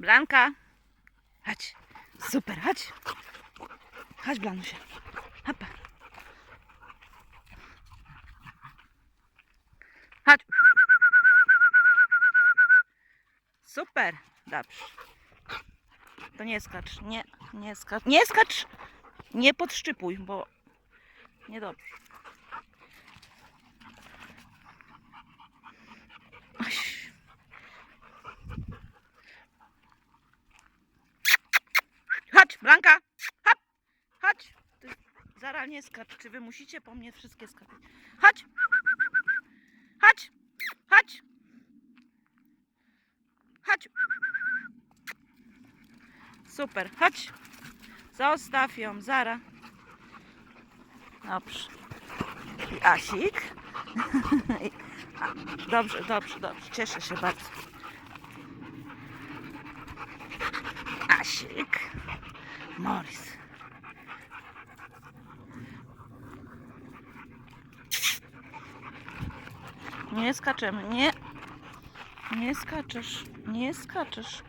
Blanka. Chodź. Super, chodź. Chodź, Blanusia. Hopa. Chodź. Super. Dobrze. To nie skacz. Nie, nie skacz. Nie skacz. Nie podszczypuj, bo niedobrze. Chodź, Blanka! Hop! Chodź! Ty zaraz nie skacz. Czy wy musicie po mnie wszystkie skakać? Chodź! Chodź! Chodź! Chodź! Super, chodź! Zostaw ją, Zara. Dobrze. Asik. Dobrze, dobrze, dobrze. Cieszę się bardzo. Asik. Morris. Nie skaczemy, nie. Nie skaczesz, nie skaczesz.